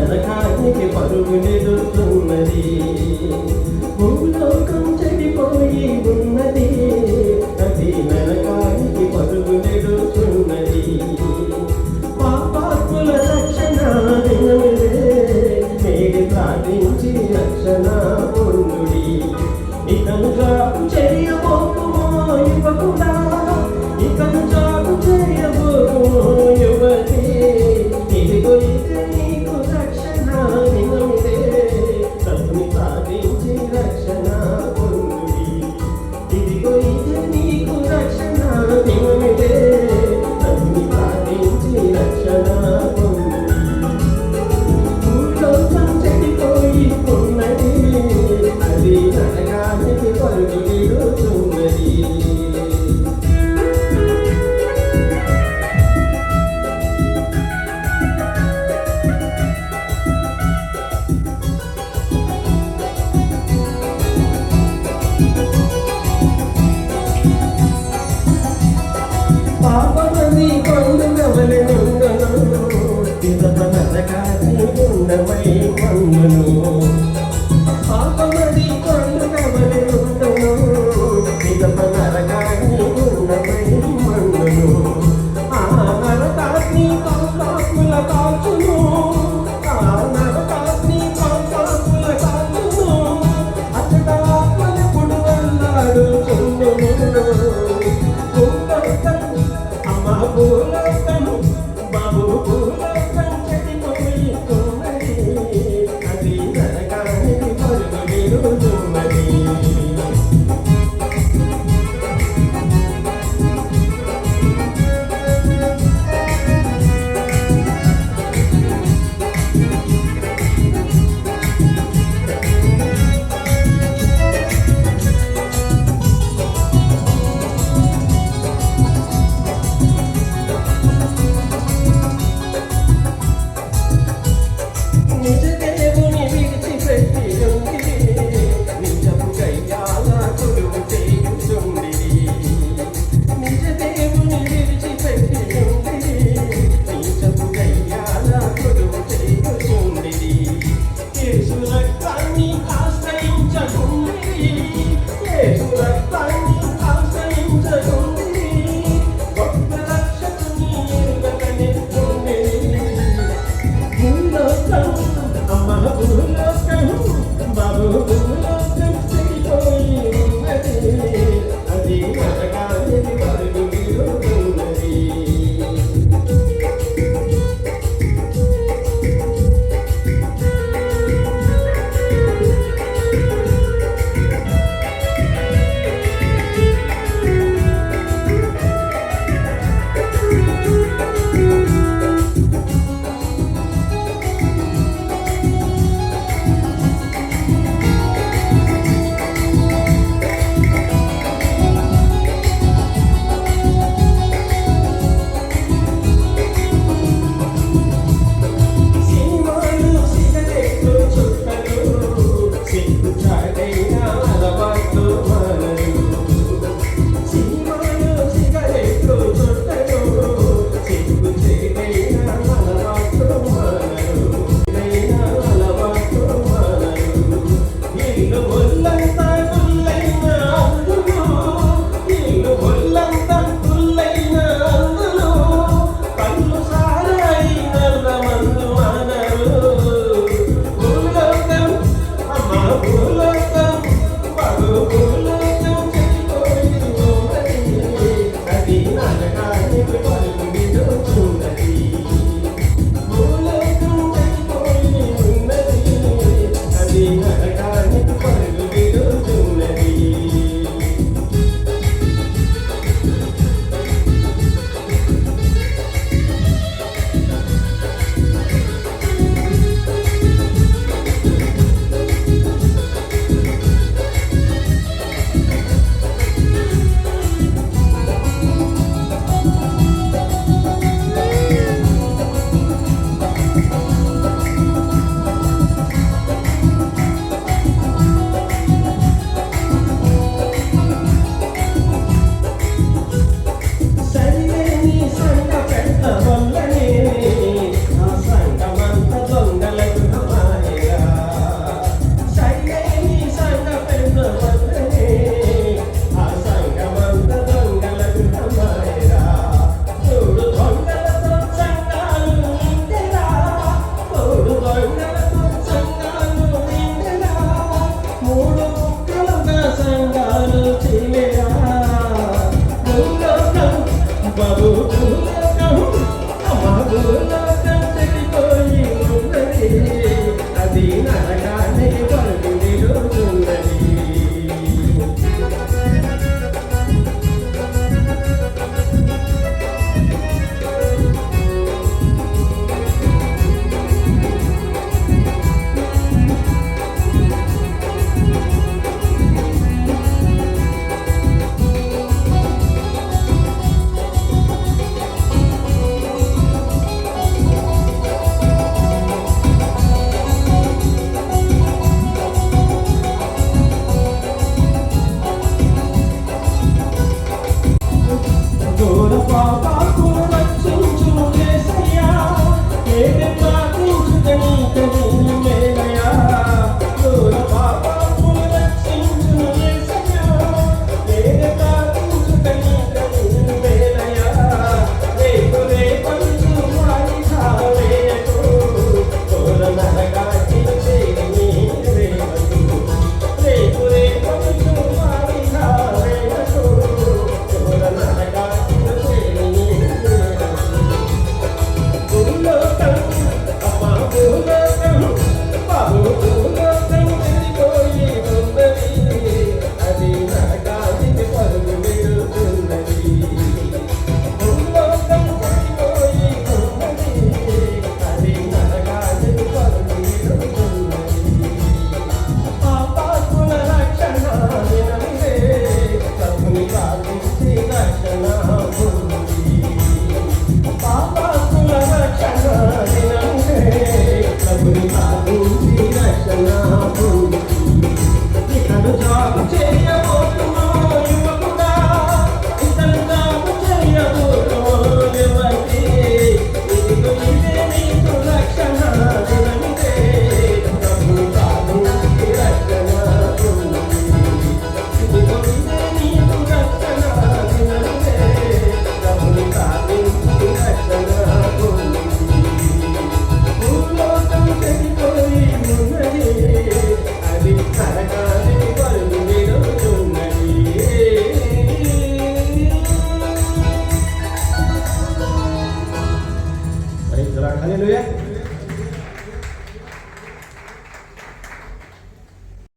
నరకానికి పరుగులెదురుతున్నది భూలోకం చెడిపోయి ఉన్నది. అది నరకానికి పరుగులెదురుతున్నది పాపాత్ముల రక్షణ దినమిదే. ప్రార్థించి రక్షణ